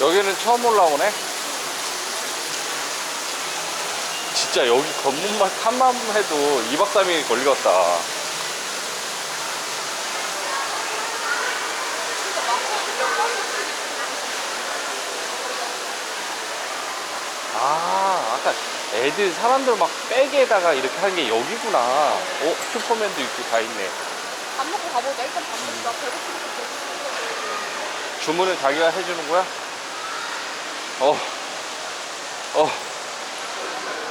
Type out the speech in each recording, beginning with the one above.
여기는 처음 올라오네. 진짜 여기 건물만 탐만 해도 2박 3일 걸리겠다. 아, 아까 애들 사람들 막 백에다가 이렇게 하는 게 여기구나. 어, 슈퍼맨도 있고 다 있네. 밥 먹고 가보자. 일단 밥 먹자. 배고프니까 주문은 자기가 해주는 거야? 어, 어.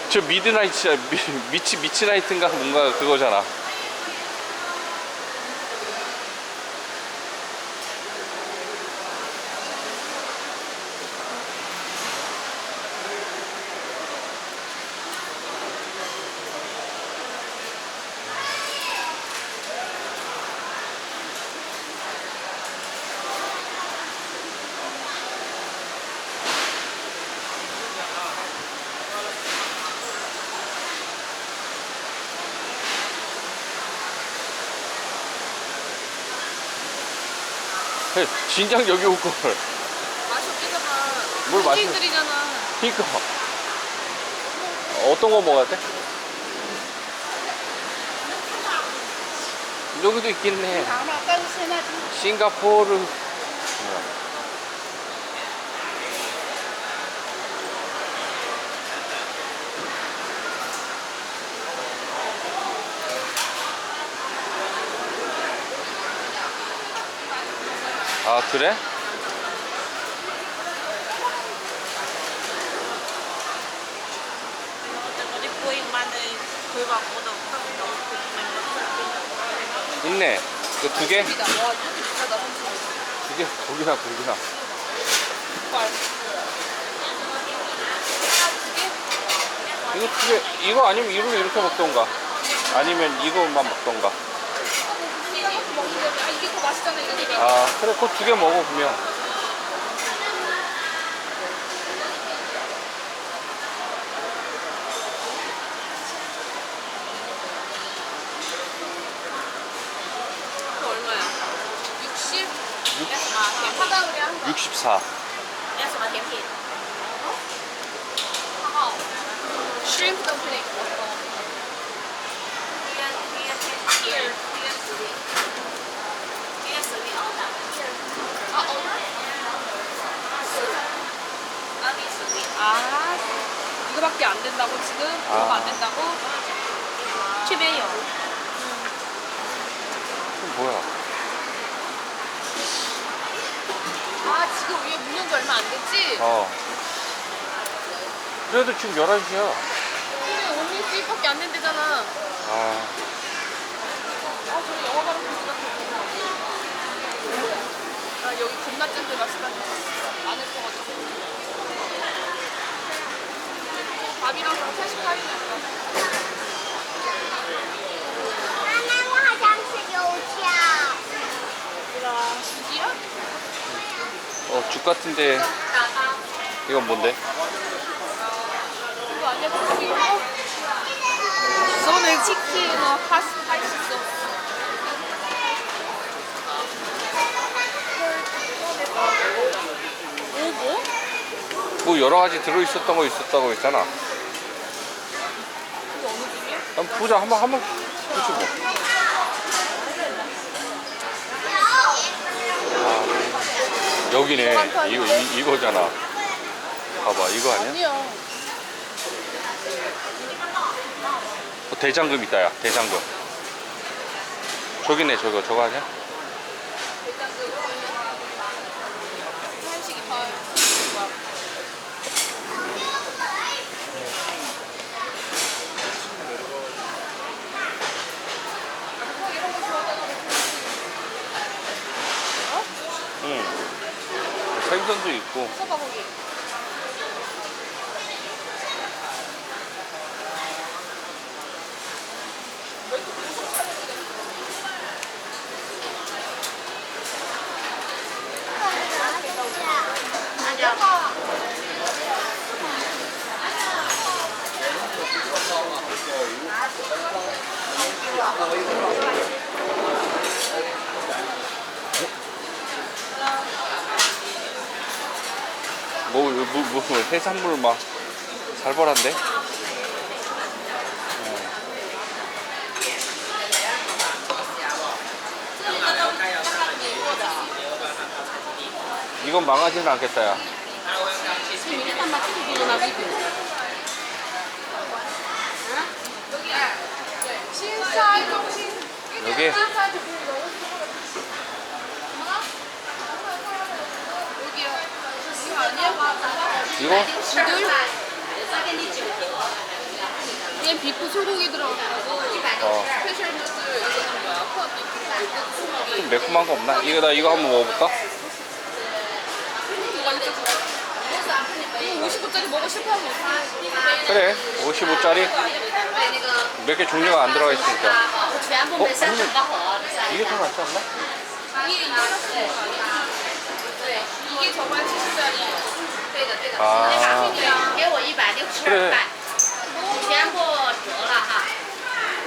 저 미드나이트, 미, 미치, 미치나이트인가 뭔가 그거잖아. 진작 여기 올 걸. 맛이 없잖아. 뭘 맛이- 현지인들이잖아. 그니까. 어떤 거 먹어야 돼? 여기도 있겠네. 싱가포르. 아, 그래? 어디 보이만 은 그거 보다 있네. 그두 개? 두 개, 거기나. 족발. 이거 두 개, 이거 아니면 이걸 이렇게 먹던가. 아니면 이거만 먹던가. 이것도 먹는데, 아, 이게 더 맛있잖아, 이거. 아, 그래, 그거 두 개 먹어, 그러면. 그거 얼마야? 60? 육- 하다 그래, 한 64. 要什么甜品？ 어. shrimp dumpling. 아, 어. 아, 이거밖에 안 된다고 지금? 아. 이거 안 된다고? 최배요. 뭐야? 아, 지금 위에 묻는 지 얼마 안 됐지? 어. 그래도 지금 11시야. 근데 오늘 집밖에 안 된대잖아. 아. 아, 저는 영화 바로 보니까 아, 여기 겁나 짠데 맛있다니. 안 예뻐가지고. 밥이랑 48이 죽이야? 어, 죽 같은데. 이건 뭔데? 이거 아니야. 어? 저는 치킨, 어, 파스, 할수 있어. 오, 뭐? 뭐 여러 가지 들어있었던 거 있었다고 했잖아. 한번 보자. 한번, 한번. 그렇지 뭐. 아, 여기네. 이거, 이, 이거잖아. 봐봐. 이거 아니야? 어, 대장금 있다, 야. 대장금. 저기네, 저거. 저거 아니야? 한식이 다뭐 생선도 있고. 소바고기. 뭐 뭐, 뭐, 뭐, 뭐, 해산물 막 살벌한데? 어. 이건 망하지는 않겠다 야. 여기? 이거? 지들? 얘 비프 소고기 들어가고 어. 스페셜 소스 이거는 뭐야? 매콤한 거 없나? 이거 나 이거 한번 먹어볼까? 55짜리 먹어 싶어 그래 55짜리 몇 개 종류가 안 들어가 있으니까 어? 근데 어, 이게 더 맛있지 않나? 이게 이거 이게 저번 70짜리 对的对的 아, 给我一百六十对二块，全部折了哈，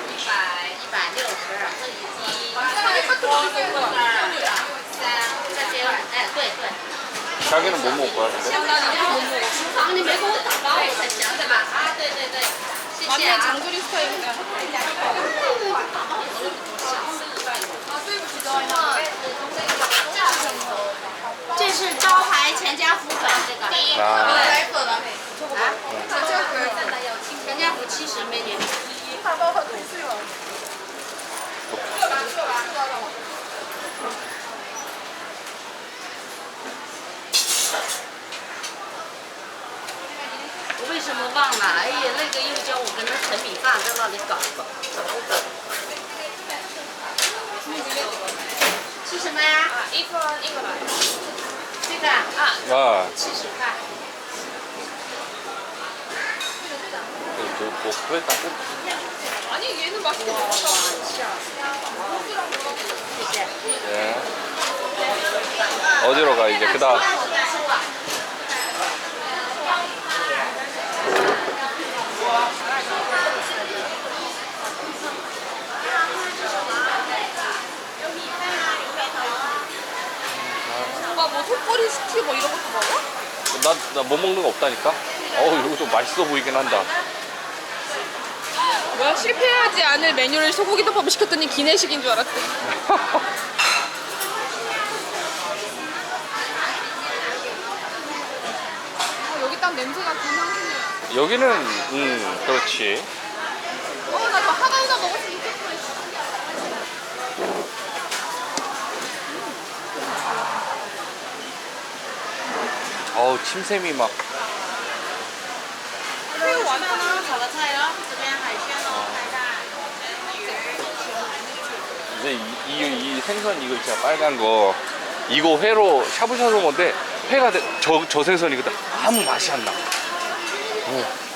一百一百六十，这已经二三，这些哎对对， 자기는 뭐 먹을 거야, 근데? 厨房你没给我打包，我才想的吧？啊对对对，谢谢 완전 啊。 장조림 스타일이다 这是招牌 全家福粉，这个。啊。全家福。全家福七十美女。大包好退税了。我为什么忘了？哎呀，那个又叫我跟他盛米饭，在那里搞搞。 啊， 아, 七十块。 그, 그, 뭐, 그래, 따뜻. 아니 얘는 맛있겠다 谢谢。 예. 어디로 가, 이제? 그 다음. 오빠 못 먹는 거 없다니까? 어우, 이거 좀 맛있어 보이긴 한다. 뭐야 실패하지 않을 메뉴를 소고기 덮밥을 시켰더니 기내식인 줄 알았대 아, 여기 딱 냄새가 금방이네 여기는, 음, 그렇지. 어나 저 하나하나 먹었으면 좋겠어 어우, 침샘이 막. 새우 완전 炒个菜哦，这边海鲜哦，海带。 이제 이, 이, 이 생선 이거 있잖아, 빨간 거. 이거 회로 샤브샤브 건데, 회가 돼- 저, 저 생선이거든. 아무 맛이 안 나.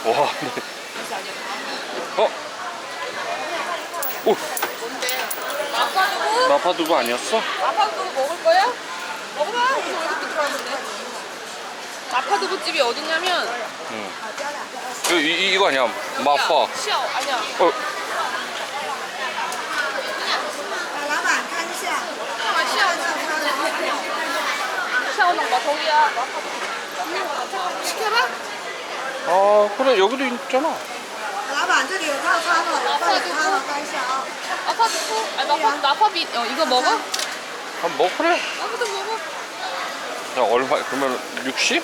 오, 와. 근데- 어? 오, 마파두부? 마파두부 아니었어? 마파두부 먹을 거야? 먹어봐 우리 월급도 들어왔는데 마파 두부 집이 어디냐면 응. 이거, 이, 이거 아니야? 마파. 시ao 아니야 어, 老板看一下， 아 시ao 시아오랑 마동이야 시켜봐 아, 그래, 여기도 있잖아. 老板这里有套餐了，有饭有汤了，看一下啊。 마파두부? 아니 마파, 마파비 어 이거 먹어? 한번 먹, 그래. 마파도 먹어 야, 얼마, 그러면 60?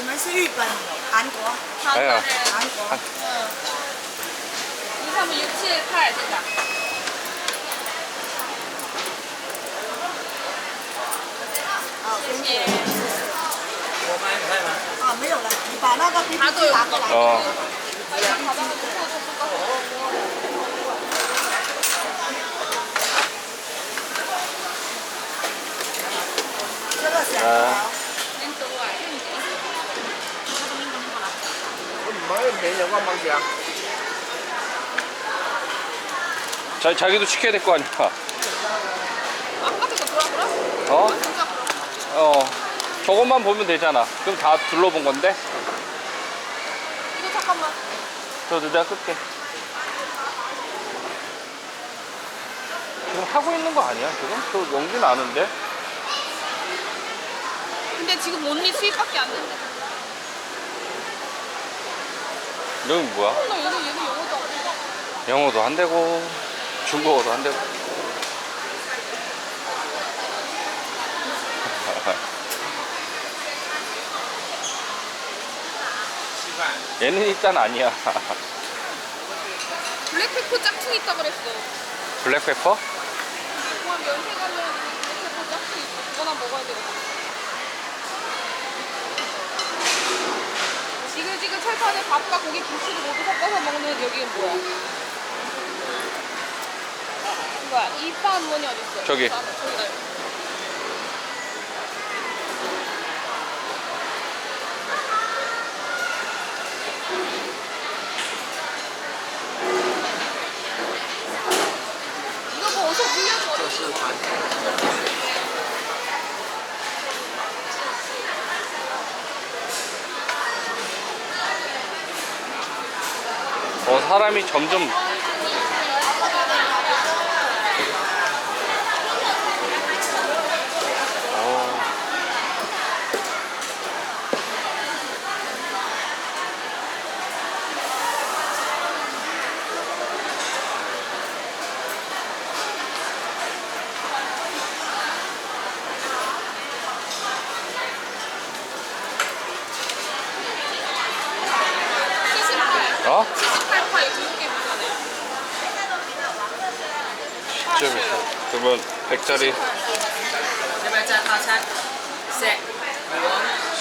你们是日本、韩国、韩国、韩、国。嗯。你看们有芥块，这个。谢谢。我？啊，没有了，你把那个皮拿过来。哦。好的。ấy để cho con bằng tiền 자, 자기도 지켜야 될 거 아니까. 안 같은 거 돌아 돌아? 어? 어. 저것만 보면 되잖아. 그럼 다 둘러본 건데. 이거 잠깐만. 저도 내가 끌게. 지금 하고 있는 거 아니야, 지금? 저 용기는 아는데. 근데 지금 온리 수입밖에 안 된대. 여기 뭐야? 나 얘는 영어도 안 돼. 영어도 안 되고, 중국어도 안 되고. 얘는 일단 아니야. 블랙페퍼 짝퉁 있다 그랬어. 블랙페퍼? 공항 연세 가면 블랙페퍼 짝퉁 있어. 그거나 먹어야 되겠다. 지글지글 철판에 밥과 고기 김치를 모두 섞어서 먹는 여기는 뭐야? 뭐야? 이파한 원이 어딨어? 저기. 저기 사람이 점점. 어. 어? 78파이 두개 비싸네. 진짜 비싸. 그러면 100짜리.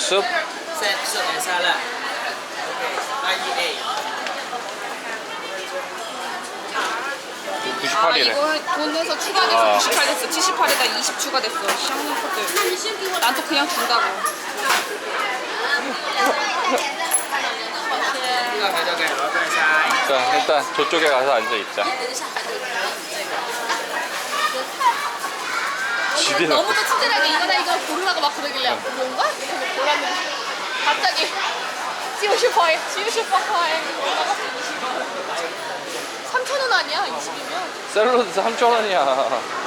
10 98이래 돈 내서 추가돼서 아. 98 됐어. 78에다 20 추가됐어. 샹님 것들. 난 또 그냥 준다고. 자 일단 저쪽에 가서 앉아있자. 지리는 너무 또 친절하게 이거나 이거 고르라고 막 그러길래 그런가? 그래서 골랐는데 갑자기 지우 슈퍼에 지우 슈퍼에. 3,000원 아니야? 20이면? 샐러드 3,000원이야.